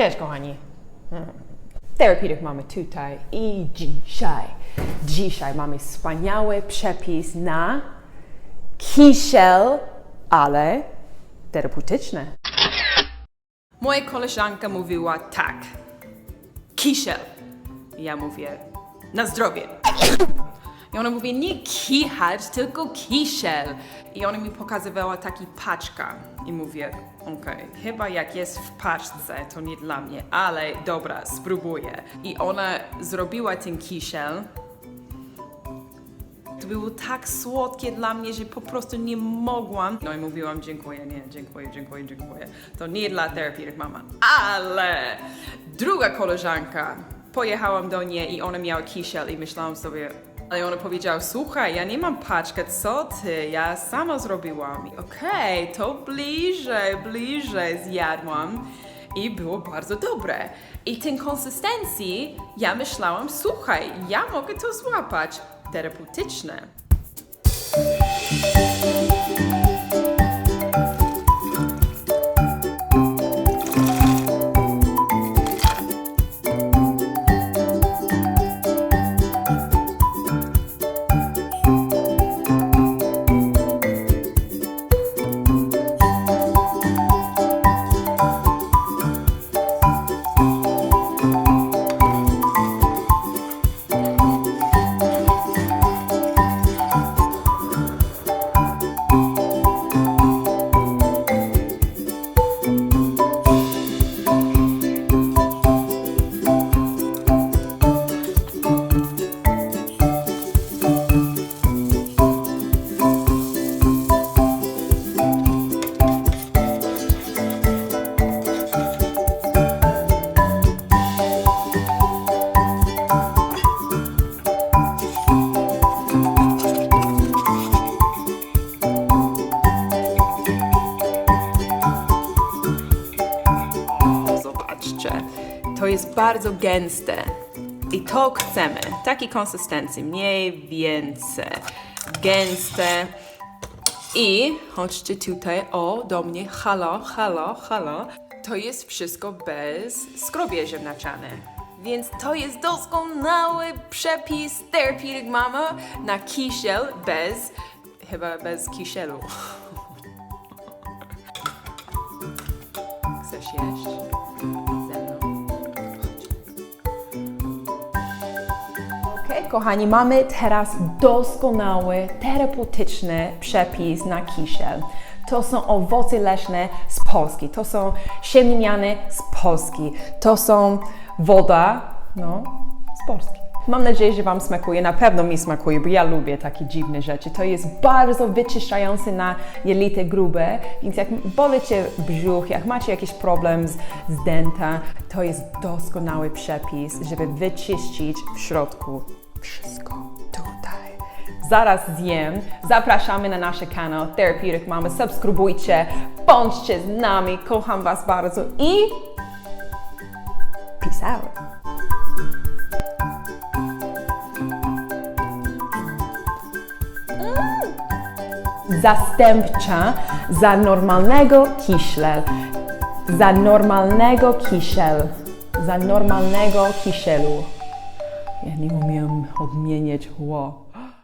Cześć, kochani. Hmm. Therapeutic mamy tutaj i dzisiaj, dzisiaj mamy wspaniały przepis na kisiel, ale terapeutyczny. Moja koleżanka mówiła tak. Kisiel. Ja mówię na zdrowie. I ona mówi nie kichać, tylko kisiel. I ona mi pokazywała taki paczka. I mówię, okej, chyba jak jest w paczce, to nie dla mnie, ale dobra, spróbuję. I ona zrobiła ten kisiel. To było tak słodkie dla mnie, że po prostu nie mogłam. No i mówiłam, dziękuję, nie, dziękuję, dziękuję, dziękuję. To nie dla Therapeutic Mama. Ale druga koleżanka, pojechałam do niej i ona miała kisiel i myślałam sobie, ale ona powiedziała, słuchaj, ja nie mam paczkę, co ty, ja sama zrobiłam. Okej, to bliżej, bliżej zjadłam i było bardzo dobre. I ten konsystencji, ja myślałam, słuchaj, ja mogę to złapać. Terapeutyczne. Jest bardzo gęste. I to chcemy. Takiej konsystencji, mniej więcej. Gęste. I chodźcie tutaj, o, do mnie, halo, halo, halo. To jest wszystko bez skrobie ziemniaczane. Więc to jest doskonały przepis Therapeutic Mama na kisiel bez, chyba bez kisielu. Chcesz jeść kochani, mamy teraz doskonały, terapeutyczny przepis na kisiel. To są owoce leśne z Polski, to są siemieniany z Polski, to są woda, no, z Polski. Mam nadzieję, że Wam smakuje. Na pewno mi smakuje, bo ja lubię takie dziwne rzeczy. To jest bardzo wyczyszczające na jelite grube, więc jak bolecie brzuch, jak macie jakiś problem z, z denta, to jest doskonały przepis, żeby wyczyścić w środku wszystko tutaj. Zaraz zjem. Zapraszamy na nasz kanał Therapeutic Mama. Subskrybujcie, bądźcie z nami. Kocham Was bardzo i peace out. zastępcza za normalnego kisiel. Za normalnego kisiel. Za normalnego kisielu. Ja nie umiem odmieniać ło.